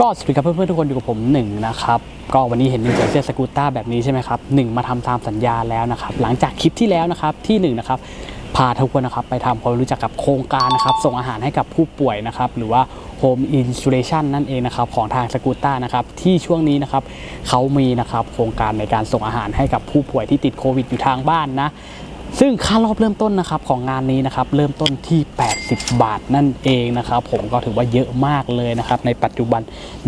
ก็สวัสดีครับเพื่อนๆทุกคนอยู่กับผมหนึ่งนะครับก็วันนี้เห็นหนึ่งใส่เสื้อสกูตต้าแบบนี้ใช่ไหมครับหนึ่งมาทำตามสัญญาแล้วนะครับหลังจากคลิปที่แล้วนะครับที่หนึ่งนะครับพาทุกคนนะครับไปทำความรู้จักกับโครงการนะครับส่งอาหารให้กับผู้ป่วยนะครับหรือว่า Home Insulation นั่นเองนะครับของทางสกูตต้านะครับที่ช่วงนี้นะครับเขามีนะครับโครงการในการส่งอาหารให้กับผู้ป่วยที่ติดโควิดอยู่ทางบ้านนะ ซึ่งค่ารอบเริ่มต้นนะครับของงานนี้นะครับเริ่มต้นที่ 80 บาทนั่นเองนะครับผมก็ถือว่าเยอะมากเลยนะครับในปัจจุบัน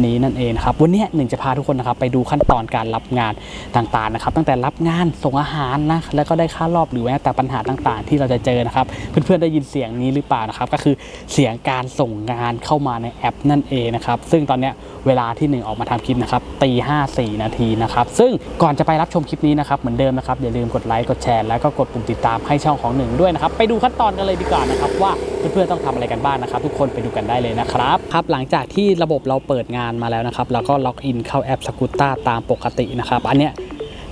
นี้นั่นเองครับวันนี้หนึ่งจะพาทุกคนนะครับไปดูขั้นตอนการรับงานต่างๆนะครับตั้งแต่รับงานส่งอาหารนะแล้วก็ได้ค่ารอบหรือแม้แต่ปัญหาต่างๆ ที่เราจะเจอนะครับเพื่อนๆได้ยินเสียงนี้หรือเปล่านะครับก็คือเสียงการส่งงานเข้ามาในแอปนั่นเองนะครับซึ่งตอนนี้เวลาที่หนึ่งออกมาทำคลิปนะครับตีห้าสี่นาทีนะครับซึ่งก่อนจะไปรับชมคลิปนี้นะครับเหมือนเดิมนะครับอย่าลืมกดไลค์กดแชร์แล้วก็กดปุ่มติดตามให้ช่องของหนึ่งด้วยนะครับ ไปดูขั้นตอนกันเลยดีกว่านะครับ ว่าเพื่อนๆต้องทำอะไรกันบ้างนะครับ ทุกคนไปดูกันได้เลยนะครับครับ หลังจากที่ระบบเราเปิดงานมาแล้วนะครับเราก็ล็อกอินเข้าแอปสกูต้าตามปกตินะครับ อันเนี้ย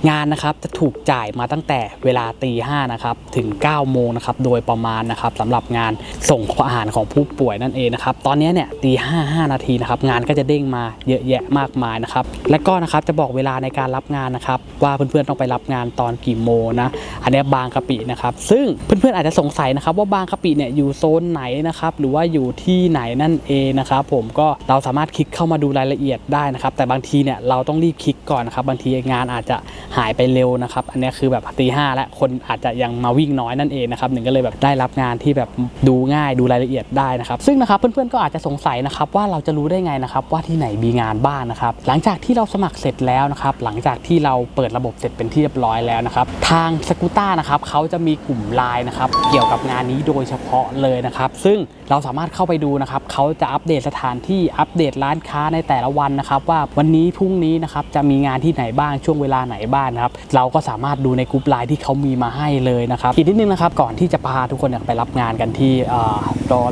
งานนะครับจะถูกจ่ายมาตั้งแต่เวลาตีห้านะครับถึง9โมงนะครับโดยประมาณนะครับสำหรับงานส่งอาหารของผู้ป่วยนั่นเองนะครับตอนนี้เนี่ยตีห้าห้านาทีนะครับงานก็จะเด้งมาเยอะแยะมากมายนะครับและก็นะครับจะบอกเวลาในการรับงานนะครับว่าเพื่อนๆต้องไปรับงานตอนกี่โมงนะอันนี้บางกะปินะครับซึ่งเพื่อนๆอาจจะสงสัยนะครับว่าบางกะปิเนี่ยอยู่โซนไหนนะครับหรือว่าอยู่ที่ไหนนั่นเองนะครับผมก็เราสามารถคลิกเข้ามาดูรายละเอียดได้นะครับแต่บางทีเนี่ยเราต้องรีบคลิกก่อนนะครับบางทีงานอาจจะหายไปเร็วนะครับ อันนี้คือแบบตีห้าและคนอาจจะยังมาวิ่งน้อยนั่นเองนะครับหนึ่งก็เลยแบบได้รับงานที่แบบดูง่ายดูรายละเอียดได้นะครับ ซึ่งนะครับเพื่อนๆก็อาจจะสงสัยนะครับว่าเราจะรู้ได้ไงนะครับว่าที่ไหนมีงานบ้างนะครับ หลังจากที่เราสมัครเสร็จแล้วนะครับ หลังจากที่เราเปิดระบบเสร็จเป็นที่เรียบร้อยแล้วนะครับ ทางสกูต้านะครับเขาจะมีกลุ่มไลน์นะครับเกี่ยวกับงานนี้โดยเฉพาะเลยนะครับซึ่งเราสามารถเข้าไปดูนะครับเขาจะอัปเดตสถานที่อัปเดตร้านค้าในแต่ละวันนะครับว่าวันนี้พรุ่งนี้นะครับจะมีงานที่ไหนบ้างช่วงเวลาไหนบ้างนะครับเราก็สามารถดูในกลุ่มไลน์ที่เขามีมาให้เลยนะครับอีกนิดนึงนะครับก่อนที่จะพาทุกคนไปรับงานกันที่เอ่อ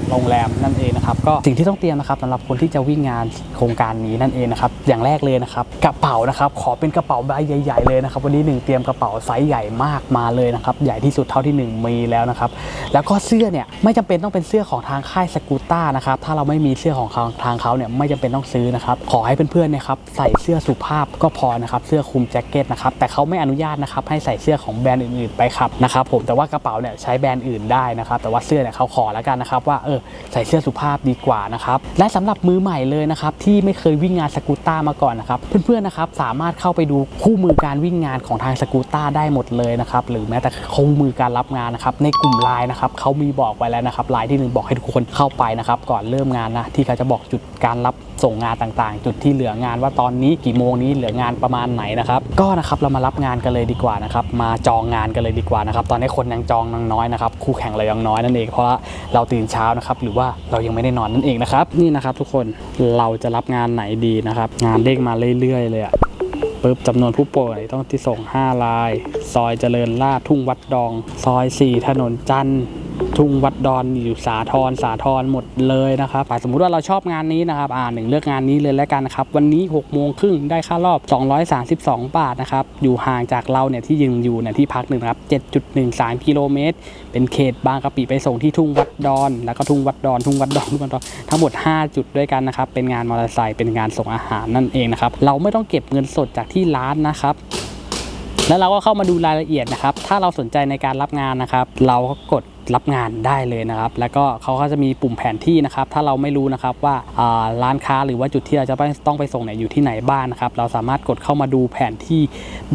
โรงแรมนั่นเองนะครับก็สิ่งที่ต้องเตรียมนะครับสำหรับคนที่จะวิ่งงานโครงการนี้นั่นเองนะครับอย่างแรกเลยนะครับกระเป๋านะครับขอเป็นกระเป๋าใบใหญ่ๆเลยนะครับวันนี้หนึ่งเตรียมกระเป๋าไซส์ใหญ่มากมาเลยนะครับใหญ่ที่สุดเท่าที่หนึ่งมีแล้วนะครับแล้วก็เสื้อเนี่ยไม่จำเป็นต้องเป็นเสื้อของทางค่ายสกูต้านะครับถ้าเราไม่มีเสื้อของทางเขาเนี่ยไม่จำเป็นต้องซื้อนะครับขอให้เพื่อนๆนะครับใส่เสื้อสุภาพก็พอนะครับเสื้อคลุมแจ็คเก็ตนะครับแต่เขาไม่อนุญาตนะครับให้ใส่เสื้อของแบรนด์อื่นๆไปครับนะครับผมแต่ว่ากระเป๋าเนี่ยใช้แบรนด์อื่นได้นะครับแต่ว่าเสื้อเนี่ยเขาขอแล้วกันนะครับว่าเออใส่เสื้อสุภาพดีกว่านะครับและสำหรับมือใหม่เลยนะครับที่ไม่เคยวิ่งงานสกูต้ามาก่อนนะครับเพื่อนๆนะครับสามารถเข้าไปดูคู่มือการวิ่งงานของทางสกูต้าได้หมดเลยนะครับหรือแม้แต่คู่มือการรับงานนะครับในกลุ่มไลน์นะครับเขามีบอกไว้แล้วนะครับไลน์ที่หนึ่งบอกให้ทุกคนเข้าไปนะครับก่อนเริ่มงานนะที่เขาจะบอกจุดการรับส่งงานต่างๆ จุดที่เหลืองานว่าตอนนี้กี่โมงนี้เหลืองานประมาณไหนนะครับก็นะครับเรามารับงานกันเลยดีกว่านะครับ มาจองงานกันเลยดีกว่านะครับ ตอนนี้คนยังจองยังน้อยนะครับ คู่แข่งเรายังน้อยนั่นเอง เพราะว่าเราตื่นเช้านะครับ หรือว่าเรายังไม่ได้นอนนั่นเองนะครับ นี่นะครับ ทุกคน เราจะรับงานไหนดีนะครับ งานเด้งมาเรื่อยๆเลยอะปุ๊บจำนวนผู้ป่วยต้องที่ส่ง 5 ราย ซอยเจริญราดทุ่งวัดดอง ซอย 4 ถนนจันทร์ ทุ่งวัดดอนอยู่สาทรสาทรหมดเลยนะครับสมมุติว่าเราชอบงานนี้นะครับอ่าหนึ่งเลือกงานนี้เลยแล้วกันนะครับ วันนี้6โมงครึ่งได้ค่ารอบ 232 บาทนะครับ อยู่ห่างจากเราเนี่ยที่ยืนอยู่เนี่ยที่พักหนึ่งครับ 7.13 กิโลเมตร เป็นเขตบางกะปิไปส่งที่ทุ่งวัดดอน แล้วก็ทุ่งวัดดอน ทุ่งวัดดอนทุ่งวัดดอนทั้งหมด 5 จุดด้วยกันนะครับ เป็นงานมอเตอร์ไซค์เป็นงานส่งอาหารนั่นเองนะครับ เราไม่ต้องเก็บเงินสดจากที่ร้านนะครับ แล้วเราก็เข้ามาดูรายละเอียดนะครับ ถ้าเราสนใจในการรับงานนะครับ เราก็กดรับงานได้เลยนะครับ แล้วก็เขาก็จะมีปุ่มแผนที่นะครับ ถ้าเราไม่รู้นะครับว่าร้านค้าหรือว่าจุดที่เราจะต้องไปส่งเนี่ยอยู่ที่ไหนบ้างนะครับ เราสามารถกดเข้ามาดูแผนที่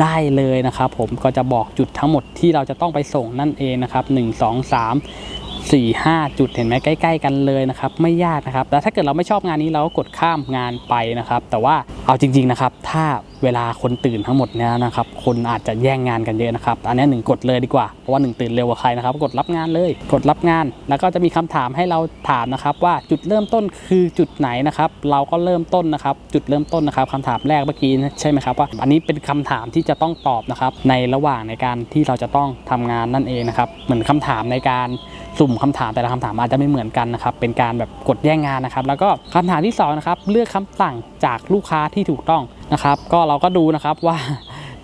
ได้เลยนะครับ ผมก็จะบอกจุดทั้งหมดที่เราจะต้องไปส่งนั่นเองนะครับ 1 2 3 4 5 จุดเห็นไหมใกล้ ๆ กันเลยนะครับ ไม่ยากนะครับแต่ถ้าเกิดเราไม่ชอบงานนี้เราก็กดข้ามงานไปนะครับ แต่ว่าเอาจริง ๆนะครับ ถ้า เวลาคนตื่นทั้งหมดเนี่ยนะครับ คนอาจจะแย่งงานกันเยอะนะครับ อันนี้หนึ่งกดเลยดีกว่า เพราะว่าหนึ่งตื่นเร็วกว่าใครนะครับ กดรับงานเลย กดรับงาน แล้วก็จะมีคำถามให้เราถามนะครับ ว่าจุดเริ่มต้นคือจุดไหนนะครับ เราก็เริ่มต้นนะครับ จุดเริ่มต้นนะครับคำถามแรกเมื่อกี้ใช่ไหมครับว่า อันนี้เป็นคำถามที่จะต้องตอบนะครับในระหว่างในการที่เราจะต้องทำงานนั่นเองนะครับ เหมือนคำถามในการสุ่มคำถามแต่ละคำถามอาจจะไม่เหมือนกันนะครับ เป็นการแบบกดแย่งงานนะครับ แล้วก็คำถามที่สองนะครับ เลือกคำสั่งจากลูกค้าที่ถูกต้อง นะครับ ก็เราก็ดูนะครับว่า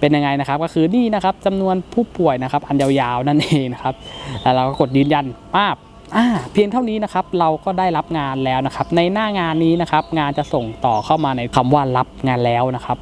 เป็นยังไงนะครับก็คือนี่นะครับจำนวนผู้ป่วยนะครับ อันยาวๆนั่นเองนะครับแล้วเราก็กดยืนยันป้าบอ่าเพียงเท่านี้นะครับเราก็ได้รับงานแล้วนะครับ ในหน้างานนี้นะครับ งานจะส่งต่อเข้ามาในคำว่ารับงานแล้วนะครับ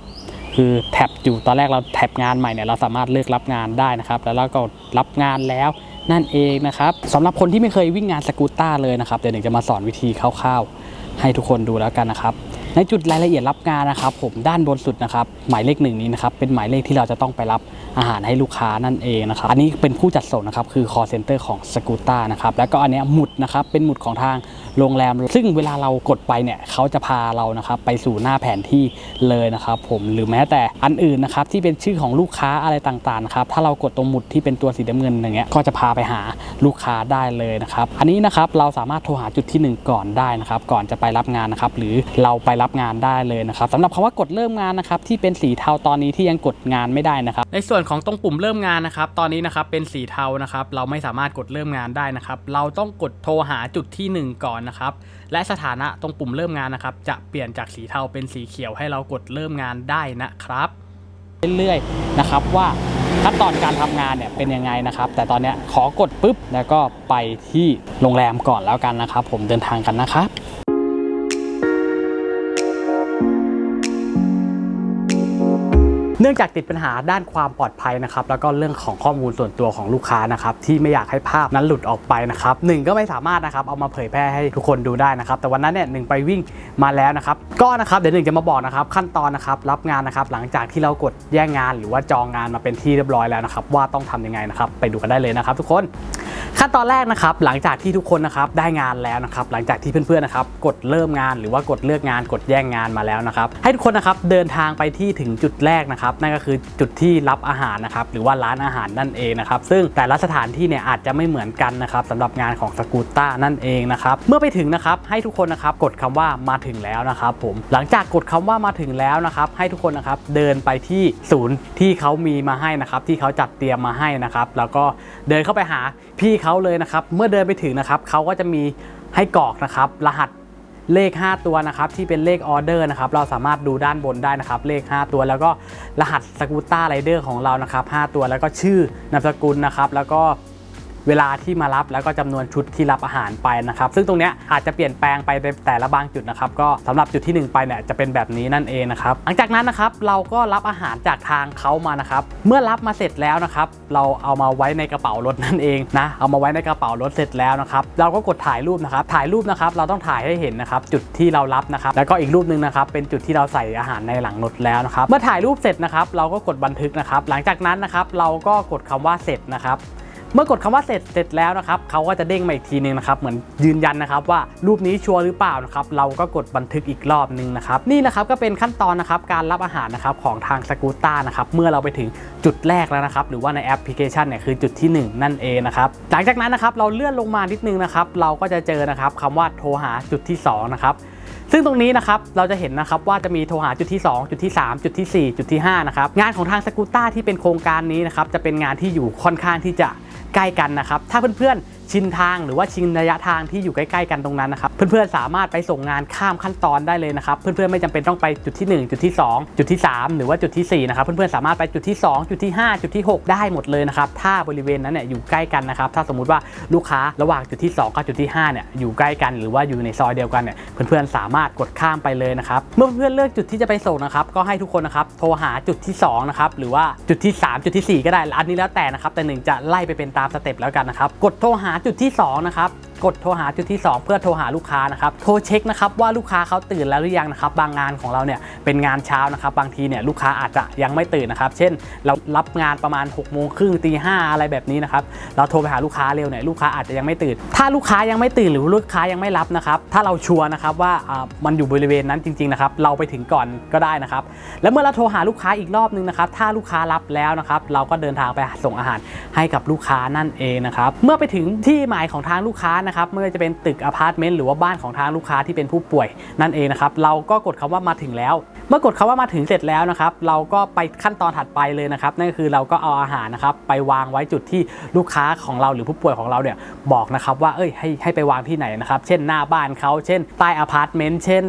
คือแท็บอยู่ตอนแรกเราแท็บงานใหม่เนี่ยเราสามารถเลือกรับงานได้นะครับ แล้วเราก็รับงานแล้วนั่นเองนะครับสำหรับคนที่ไม่เคยวิ่งงานสกูตต้าเลยนะครับเดี๋ยวหนึ่งจะมาสอนวิธีคร่าวๆให้ทุกคนดูแล้วกันนะครับ ในจุดรายละเอียดรับงานนะครับผมด้านบนสุดนะครับหมายเลขหนึ่งนี้นะครับเป็นหมายเลขที่เราจะต้องไปรับ อาหารให้ลูกค้านั่นเองนะครับอันนี้เป็นผู้จัดส่งนะครับคือ call center ของสกูต้านะครับแล้วก็อันนี้หมุดนะครับเป็นหมุดของทางโรงแรม ซึ่งเวลาเรากดไปเนี่ยเขาจะพาเรานะครับไปสู่หน้าแผนที่เลยนะครับผมหรือแม้แต่อันอื่นนะครับที่เป็นชื่อของลูกค้าอะไรต่างๆนะครับถ้าเรากดตรงหมุดที่เป็นตัวสีน้ำเงินอย่างเงี้ยก็จะพาไปหาลูกค้าได้เลยนะครับอันนี้นะครับเราสามารถโทรหาจุดที่หนึ่งก่อนได้นะครับก่อนจะไปรับงานนะครับหรือเราไปรับงานได้เลยนะครับสำหรับคำว่ากดเริ่มงานนะครับที่เป็นสีเทาตอนนี้ที่ยังกดงานไม่ได้นะครับในส่วนของตรงปุ่มเริ่มงานนะครับตอนนี้นะครับเป็นสีเทานะครับเราไม่สามารถกดเริ่มงานได้นะครับเราต้องกดโทรหาจุดที่หนึ่งก่อนนะครับและสถานะตรงปุ่มเริ่มงานนะครับจะเปลี่ยนจากสีเทาเป็นสีเขียวให้เรากดเริ่มงานได้นะครับเรื่อยๆนะครับว่าขั้นตอนการทำงานเนี่ยเป็นยังไงนะครับ แต่ตอนนี้ขอกดปุ๊บแล้วก็ไปที่โรงแรมก่อนแล้วกันนะครับ ผมเดินทางกันนะครับ นื่องจากติดปัญหาด้านความปลอดภัยนะครับแล้วก็เรื่องของข้อมูลส่วนตัวของลูกค้านะครับที่ไม่อยากให้ภาพนั้นหลุดออกไปนะครับหนึ่งก็ไม่สามารถนะครับเอามาเผยแพร่ให้ทุกคนดูได้นะครับแต่วันนั้นเนี่ยหนึ่งไปวิ่งมาแล้วนะครับก็นะครับเดี๋ยวหนึ่งจะมาบอกนะครับขั้นตอนนะครับรับงานนะครับหลังจากที่เรากดแย่งงาน หรือว่าจองงานมาเป็นที่เรียบร้อยแล้วนะครับว่าต้องทำยังไงนะครับไปดูกันได้เลยนะครับทุกคน ขั้นตอนแรกนะครับหลังจากที่ทุกคนนะครับได้งานแล้วนะครับหลังจากที่เพื่อนๆนะครับกดเริ่มงานหรือว่ากดเลือกงานกดแย่งงานมาแล้วนะครับให้ทุกคนนะครับเดินทางไปที่ถึงจุดแรกนะครับนั่นก็คือจุดที่รับอาหารนะครับหรือว่าร้านอาหารนั่นเองนะครับซึ่งแต่ละสถานที่เนี่ยอาจจะไม่เหมือนกันนะครับสำหรับงานของสกูตต้านั่นเองนะครับเมื่อไปถึงนะครับให้ทุกคนนะครับกดคำว่ามาถึงแล้วนะครับผมหลังจากกดคำว่ามาถึงแล้วนะครับให้ทุกคนนะครับเดินไปที่ศูนย์ที่เขามีมาให้นะครับที่เขาจัดเตรียมมาให้นะครับแล้วก็เดินเข้าไปหาพที่เขาเลยนะครับ เมื่อเดินไปถึงนะครับเขาก็จะมีให้กรอกนะครับ รหัสเลข 5 ตัวนะครับที่เป็นเลขออเดอร์นะครับเราสามารถดูด้านบนได้นะครับ เลข 5 ตัวแล้วก็รหัสสกูต้าไรเดอร์ของเรานะครับ5ตัวแล้วก็ชื่อนามสกุลนะครับ แล้วก็ เวลาที่มารับแล้วก็จำนวนชุดที่รับอาหารไปนะครับ ซึ่งตรงเนี้ยอาจจะเปลี่ยนแปลงไปในแต่ละบางจุดนะครับ ก็สำหรับจุดที่ 1 ไปเนี่ยจะเป็นแบบนี้นั่นเองนะครับ หลังจากนั้นนะครับเราก็รับอาหารจากทางเขามานะครับ เมื่อรับมาเสร็จแล้วนะครับ เราเอามาไว้ในกระเป๋ารถนั่นเองนะ เอามาไว้ในกระเป๋ารถเสร็จแล้วนะครับ เราก็กดถ่ายรูปนะครับ ถ่ายรูปนะครับ เราต้องถ่ายให้เห็นนะครับ จุดที่เรารับนะครับ แล้วก็อีกรูปหนึ่งนะครับ เป็นจุดที่เราใส่อาหารในหลังรถแล้วนะครับ เมื่อถ่ายรูปเสร็จนะครับ เราก็กดบันทึกนะครับ หลังจากนั้นนะครับ เราก็กดคำว่าเสร็จนะครับ เมื่อกดคำว่าเสร็จเสร็จแล้วนะครับเขาก็จะเด้งมาอีกทีนึงนะครับเหมือนยืนยันนะครับว่ารูปนี้ชัวร์หรือเปล่านะครับเราก็กดบันทึกอีกรอบนึงนะครับนี่นะครับก็เป็นขั้นตอนนะครับการรับอาหารนะครับของทางสกูต้านะครับเมื่อเราไปถึงจุดแรกแล้วนะครับหรือว่าในแอปพลิเคชันเนี่ยคือจุดที่ 1 นั่นเองนะครับหลังจากนั้นนะครับเราเลื่อนลงมานิดนึงนะครับเราก็จะเจอนะครับคำว่าโทรหาจุดที่สองนะครับซึ่งตรงนี้นะครับเราจะเห็นนะครับว่าจะมีโทรหาจุดที่ 2 จุดที่ 3 จุดทีสี่ 4 จุดที่5นะครับงานของทางสกูต้าที่เป็นโครงการนี้นะครับจะเป็นงานที่อยู่ค่อนข้างที่จะ ใกล้กันนะครับ ถ้าเพื่อนชินทางหรือว่าชินระยะทางที่อยู่ใกล้ๆกันตรงนั้นนะครับ เพื่อนๆสามารถไปส่งงานข้ามขั้นตอนได้เลยนะครับ เพื่อนๆไม่จำเป็นต้องไปจุดที่ 1 จุดที่ 2 จุดที่ 3 หรือว่าจุดทีสี่ 4 นะครับ เพื่อนๆสามารถไปจุดที่ 2 จุดที่ 5 จุดที่ 6 ได้หมดเลยนะครับ ถ้าบริเวณนั้นเนี่ยอยู่ใกล้กันนะครับ ถ้าสมมุติว่าลูกค้าระหว่างจุดที่ 2 กับจุดที่5เนี่ยอยู่ใกล้กันหรือว่าอยู่ในซอยเดียวกันเนี่ยเพื่อนๆสามารถกดข้ามไปเลยนะครับ เมื่อเพื่อนๆเลือกจุดที่จะไปส่งนะครับก็ให้ทุกคนนะครับโทรหาจุดที่2นะครับหรือว่าจุดที่ 3 จุดทีสี่4 ก็ได้อันนี้แล้วแต่นะครับแต่หนึ่งจะไล่ไปเป็นตามสเต็ปแล้วกันนะครับกดโทรหาจุดที่2นะครับกดโทรหาจุดที่ 2 เพื่อโทรหาลูกค้านะครับโทรเช็คนะครับว่าลูกค้าเขาตื่นแล้วหรือยังนะครับบางงานของเราเนี่ยเป็นงานเช้านะครับบางทีเนี่ยลูกค้าอาจจะยังไม่ตื่นนะครับเช่นเรารับงานประมาณ6กโมงครึ่งตีห้าอะไรแบบนี้นะครับเราโทรไปหาลูกค้าเร็วเนี่ยลูกค้าอาจจะยังไม่ตื่น ถ้าลูกค้ายังไม่ตื่นหรือลูกค้ายังไม่รับนะครับถ้าเราชัวร์นะครับว่ามันอยู่บริเวณนั้นจริงๆนะครับเราไปถึงก่อนก็ได้นะครับแล้วเมื่อเราโทรหาลูกค้าอีกรอบนึงนะครับถ้าลูกค้ารับแล้วนะครับเราก็เดินทางไปส่งอาหารให้กับลูกค้านั่นเองนะครับเมื่อไปถึงที่หมายของทางลูกค้านะครับไม่ว่าจะเป็นตึกอพาร์ตเมนต์หรือว่าบ้านของทางลูกค้าที่เป็นผู้ป่วยนั่นเองนะครับเราก็กดคำว่ามาถึงแล้ว เมื่อกดคำว่ามาถึงเสร็จแล้วนะครับเราก็ไปขั้นตอนถัดไปเลยนะครับนั่นก็คือเราก็เอาอาหารนะครับไปวางไว้จุดที่ลูกค้าของเราหรือผู้ป่วยของเราเนี่ยบอกนะครับว่าเอ้ยให้ให้ไปวางที่ไหนนะครับเช่นหน้าบ้านเขาเช่นใต้อพาร์ตเมนต์เช่น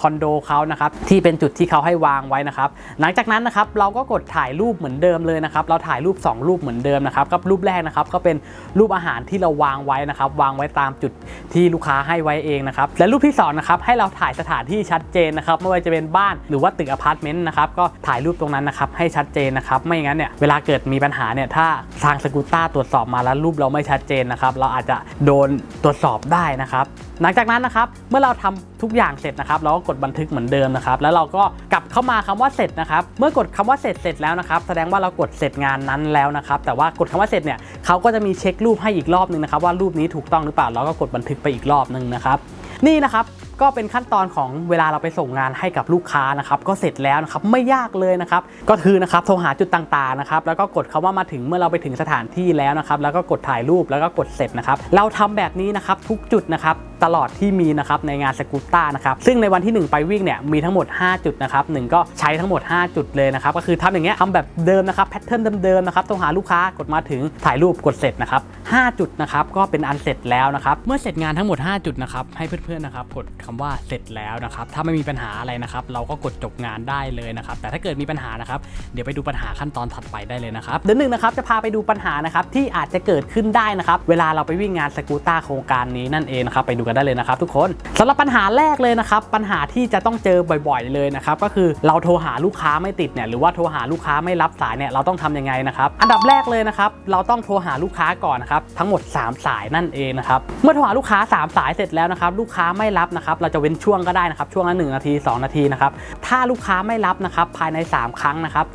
คอนโดเขานะครับที่เป็นจุดที่เขาให้วางไว้นะครับหลังจากนั้นนะครับเราก็กดถ่ายรูปเหมือนเดิมเลยนะครับเราถ่ายรูป 2 รูปเหมือนเดิมนะครับกับรูปแรกนะครับก็เป็นรูปอาหารที่เราวางไว้นะครับวางไว้ตามจุดที่ลูกค้าให้ไว้เองนะครับและรูปที่สองนะครับให้เราถ่ายสถานที่ชัดเจนนะครับไม่ว่าจะเป็นบ้านหรือว่าตึกอพาร์ตเมนต์นะครับก็ถ่ายรูปตรงนั้นนะครับให้ชัดเจนนะครับไม่งั้นเนี่ยเวลาเกิดมีปัญหาเนี่ยถ้าทางสกูต้าตรวจสอบมาแล้วรูปเราไม่ชัดเจนนะครับเราอาจจะโดนตรวจสอบได้นะครับหลังจากนั้นนะครับเมื่อเราทำทุกอย่างเสร็จนะครับเราก็กดบันทึกเหมือนเดิมนะครับแล้วเราก็กลับเข้ามาคำว่าเสร็จนะครับเมื่อกดคำว่าเสร็จเสร็จแล้วนะครับแสดงว่าเรากดเสร็จงานนั้นแล้วนะครับแต่ว่ากดคำว่าเสร็จเนี่ยเขาก็จะมีเช็ครูปให้อีกรอบนึงนะครับว่ารูปนี้ถูกต้องหรือเปล่าเราก็กดบันทึกไปอีกรอบนึงนะครับนี่นะครับก็เป็นขั้นตอนของเวลาเราไปส่งงานให้กับลูกค้านะครับก็เสร็จแล้วนะครับไม่ยากเลยนะครับก็คือนะครับโทรหาจุดต่างๆนะครับแล้วก็กดคำว่ามาถึงเมื่อเราไปถึงสถานที่แล้วนะครับแล้วก็กดถ่ายรูปแล้วก็กดเสร็จนะครับเราทำแบบนี้นะครับทุกจุดนะครับ ตลอดที่มีนะครับในงานสกูตต้านะครับซึ่งในวันที่ 1 ไปวิ่งเนี่ยมีทั้งหมด 5 จุดนะครับหนึ่งก็ใช้ทั้งหมด 5 จุดเลยนะครับก็คือทำอย่างเงี้ยทำแบบเดิมนะครับแพทเทิร์นเดิมๆนะครับโทรหาลูกค้ากดมาถึงถ่ายรูปกดเสร็จนะครับ5จุดนะครับก็เป็นอันเสร็จแล้วนะครับเมื่อเสร็จงานทั้งหมด 5 จุดนะครับให้เพื่อนๆนะครับกดคำว่าเสร็จแล้วนะครับถ้าไม่มีปัญหาอะไรนะครับเราก็กดจบงานได้เลยนะครับแต่ถ้าเกิดมีปัญหานะครับเดี๋ยวไปดูปัญหาขั้นตอนถัดไปได้เลยนะครับเดือนหนึ่งนะครับจะพาไปดูปัญหานะครับที่อาจจะเกิดขึ้นได้นะครับเวลาเราไปวิ่งงานสกูต้าโครงการนี้นั่นเองนะครับไปดูกันได้เลยนะครับทุกคนสำหรับปัญหาแรกเลยนะครับปัญหาที่จะต้องเจอบ่อยๆ เลยนะครับก็คือเราโทรหาลูกค้าไม่ติดเนี่ยหรือว่าโทรหาลูกค้าไม่รับสายเนี่ยเราต้องทำยังไงนะครับอันดับแรกเลยนะครับเราต้องโทรหาลูกค้าก่อนนะครับทั้งหมด 3 สายนั่นเองนะครับเมื่อโทรหาลูกค้า 3 สายเสร็จแล้วนะครับลูกค้าไม่รับนะครับเราจะเว้นช่วงก็ได้นะครับช่วงละ1นาที 2 นาทีนะครับถ้าลูกค้าไม่รับนะครับภายใน 3 ครั้งนะครับ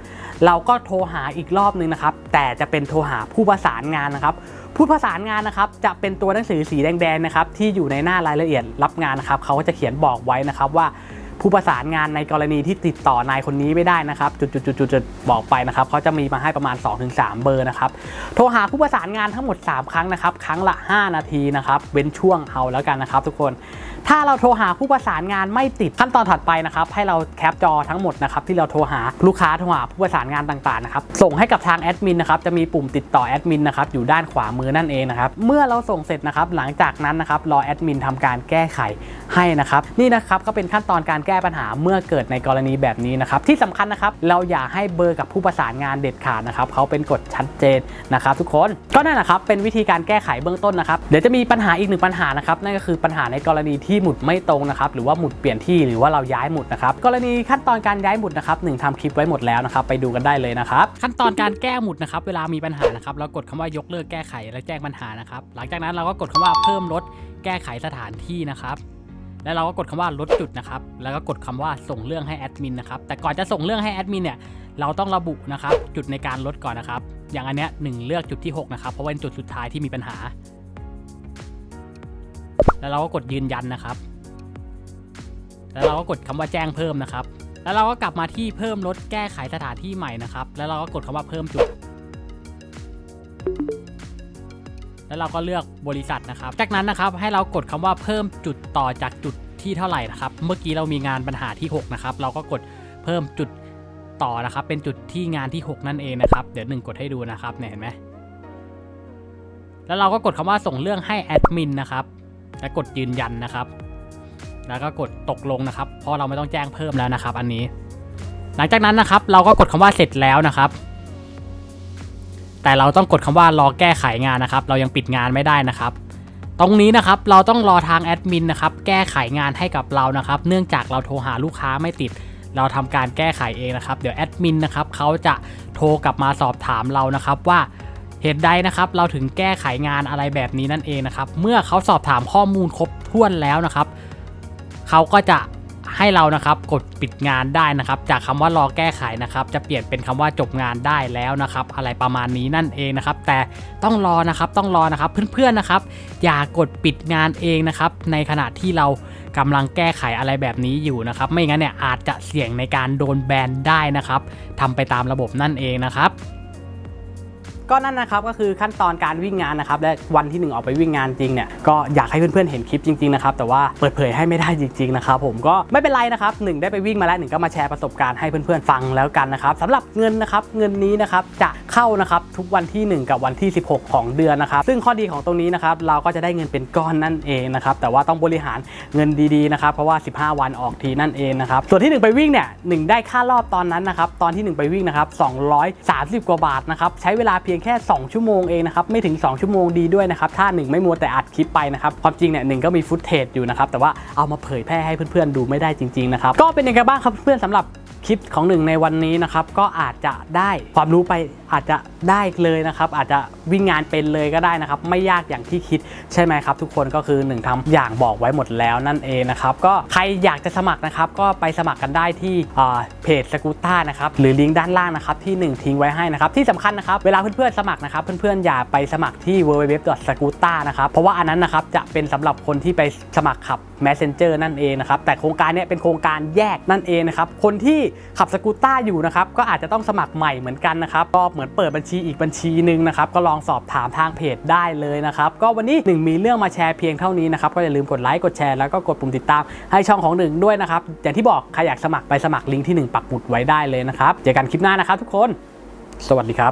เราก็โทรหาอีกรอบนึงนะครับ แต่จะเป็นโทรหาผู้ประสานงานนะครับ ผู้ประสานงานนะครับ จะเป็นตัวหนังสือสีแดงๆนะครับ ที่อยู่ในหน้ารายละเอียดรับงานนะครับเขาก็จะเขียนบอกไว้นะครับว่า ผู้ประสานงานในกรณีที่ติดต่อนายคนนี้ไม่ได้นะครับจุดๆๆๆบอกไปนะครับเขาจะมีมาให้ประมาณ 2-3 เบอร์นะครับโทรหาผู้ประสานงานทั้งหมด 3 ครั้งนะครับครั้งละ 5 นาทีนะครับเว้นช่วงเอาแล้วกันนะครับ ทุกคน ถ้าเราโทรหาผู้ประสานงานไม่ติดขั้นตอนถัดไปนะครับให้เราแคปจอทั้งหมดนะครับที่เราโทรหาลูกค้าโทรหาผู้ประสานงานต่างๆนะครับส่งให้กับทางแอดมินนะครับจะมีปุ่มติดต่อแอดมินนะครับอยู่ด้านขวามือนั่นเองนะครับเมื่อเราส่งเสร็จนะครับหลังจากนั้นนะครับรอแอดมินทำการแก้ไขให้นะครับนี่นะครับก็เป็นขั้นตอนการแก้ก้ปัญหาเมื่อเกิดในกรณีแบบนี้นะครับที่สำคัญนะครับเราอย่าให้เบอร์กับผู้ประสานงานเด็ดขาดนะครับเขาเป็นกฎชัดเจนนะครับทุกคนก็นั่นแหละครับเป็นวิธีการแก้ไขเบื้องต้นนะครับเดี๋ยวจะมีปัญหาอีกหนึ่งปัญหานะครับนั่นก็คือปัญหาในกรณีที่หมุดไม่ตรงนะครับหรือว่าหมุดเปลี่ยนที่หรือว่าเราย้ายหมุดนะครับกรณีขั้นตอนการย้ายหมุดนะครับหนึ่งทำคลิปไว้หมดแล้วนะครับไปดูกันได้เลยนะครับขั้นตอนการแก้หมุดนะครับเวลามีปัญหานะครับเรากดคำว่ายกเลิกแก้ไขและแจ้งปัญหานะครับหลังจากนั้นเราก็กดคำว่าเพิ่มลดแก้ไขสถานที่นะครับ แล้วเราก็กดคำว่าลดจุดนะครับ แล้วก็กดคำว่าส่งเรื่องให้แอดมินนะครับ แต่ก่อนจะส่งเรื่องให้แอดมินเนี่ย เราต้องระบุนะครับ จุดในการลดก่อนนะครับ อย่างอันเนี้ยหนึ่งเลือกจุดที่ 6 นะครับ เพราะว่าเป็นจุดสุดท้ายที่มีปัญหา แล้วเราก็กดยืนยันนะครับ แล้วเราก็กดคำว่าแจ้งเพิ่มนะครับ แล้วเราก็กลับมาที่เพิ่มลดแก้ไขสถานที่ใหม่นะครับ แล้วเราก็กดคำว่าเพิ่มจุด แล้วเราก็เลือกบริษัทนะครับ จากนั้นนะครับให้เรากดคำว่าเพิ่มจุดต่อจากจุดที่เท่าไหร่นะครับ เมื่อกี้เรามีงานปัญหาที่ 6 นะครับ เราก็กดเพิ่มจุดต่อนะครับ เป็นจุดที่งานที่ 6 นั่นเองนะครับ เดี๋ยวหนึ่งกดให้ดูนะครับเนี่ยเห็นไหมแล้วเราก็กดคำว่าส่งเรื่องให้แอดมินนะครับแล้วกดยืนยันนะครับ แล้วก็กดตกลงนะครับ เพราะเราไม่ต้องแจ้งเพิ่มแล้วนะครับ อันนี้ หลังจากนั้นนะครับ เราก็กดคำว่าเสร็จแล้วนะครับ แต่เราต้องกดคำว่ารอแก้ไขงานนะครับ เรายังปิดงานไม่ได้นะครับ ตรงนี้นะครับเราต้องรอทางแอดมินนะครับแก้ไขงานให้กับเรานะครับ เนื่องจากเราโทรหาลูกค้าไม่ติด เราทำการแก้ไขเองนะครับ เดี๋ยวแอดมินนะครับเขาจะโทรกลับมาสอบถามเรานะครับว่าเหตุใดนะครับเราถึงแก้ไขงานอะไรแบบนี้นั่นเองนะครับ เมื่อเขาสอบถามข้อมูลครบถ้วนแล้วนะครับ เขาก็จะ ให้เรานะครับกดปิดงานได้นะครับ จากคำว่ารอแก้ไขนะครับ จะเปลี่ยนเป็นคำว่าจบงานได้แล้วนะครับ อะไรประมาณนี้นั่นเองนะครับ แต่ต้องรอนะครับต้องรอนะครับเพื่อนๆนะครับ อย่ากดปิดงานเองนะครับ ในขณะที่เรากำลังแก้ไขอะไรแบบนี้อยู่นะครับ ไม่งั้นเนี่ยอาจจะเสี่ยงในการโดนแบนได้นะครับทำไปตามระบบนั่นเองนะครับ ก็นั่นนะครับก็คือขั้นตอนการวิ่งงานนะครับและวันที่หนึ่งออกไปวิ่งงานจริงเนี่ยก็อยากให้เพื่อนๆเห็นคลิปจริงๆนะครับแต่ว่าเปิดเผยให้ไม่ได้จริงๆนะครับผมก็ไม่เป็นไรนะครับหนึ่งได้ไปวิ่งมาแล้วหนึ่งก็มาแชร์ประสบการณ์ให้เพื่อนๆฟังแล้วกันนะครับสำหรับเงินนะครับเงินนี้นะครับจะ เข้านะครับทุกวันที่ 1 กับวันที่ 16 ของเดือนนะครับ ซึ่งข้อดีของตรงนี้นะครับเราก็จะได้เงินเป็นก้อนนั่นเองนะครับแต่ว่าต้องบริหารเงินดีๆนะครับเพราะว่า 15 วันออกทีนั่นเองนะครับส่วนที่ 1 ไปวิ่งเนี่ยหได้ค่ารอบตอนนั้นนะครับตอนที่ 1 ไปวิ่งนะครับ230 กว่าบาทนะครับใช้เวลาเพียงแค่ 2 ชั่วโมงเองนะครับไม่ถึง 2 ชั่วโมงดีด้วยนะครับถ้า 1 ไม่มัวแต่อัดคลิปไปนะครับความจริงเนี่ยหก็มีฟุตเทจอยู่นะครับแต่ว่าเอามาเผยแพร่ให้เพื่อนๆดูไม่ได้จริงๆนะครับก็เป็นยังไงบ้างครับเพื่อนๆสำหรับคลิปของหนึ่งในวันนี้นะครับก็อาจจะได้ความรู้ไป อาจจะได้เลยนะครับ อาจจะวิ่งงานเป็นเลยก็ได้นะครับ ไม่ยากอย่างที่คิดใช่ไหมครับ ทุกคนก็คือหนึ่งทำอย่างบอกไว้หมดแล้วนั่นเองนะครับก็ใครอยากจะสมัครนะครับ ก็ไปสมัครกันได้ที่เพจสกูต้านะครับหรือลิงก์ด้านล่างนะครับที่ 1 ทิ้งไว้ให้นะครับที่สำคัญนะครับเวลาเพื่อนๆสมัครนะครับเพื่อนๆอย่าไปสมัครที่ www.scooter นะครับเพราะว่าอันนั้นนะครับจะเป็นสำหรับคนที่ไปสมัครขับ Messenger นั่นเองนะครับแต่โครงการนี้เป็นโครงการแยกนั่นเองนะครับคนที่ขับสกูตต้าอยู่นะครับก็อาจจะต้องสมัครใหม่เหมือนกันนะครับก็เหมือนเปิดบัญชีอีกบัญชีหนึ่งนะครับก็ลองสอบถามทางเพจได้เลยนะครับก็วันนี้หนึ่งมีเรื่องมาแชร์เพียงเท่านี้นะครับก็อย่าลืมกดไลค์กดแชร์แล้วก็กดปุ่มติดตามให้ช่องของหนึ่งด้วยนะครับอย่างที่บอกใครอยากสมัครไปสมัครลิงก์ที่หนึ่งปักหมุดไว้ได้เลยนะครับเจอกันคลิปหน้านะครับทุกคน สวัสดีครับ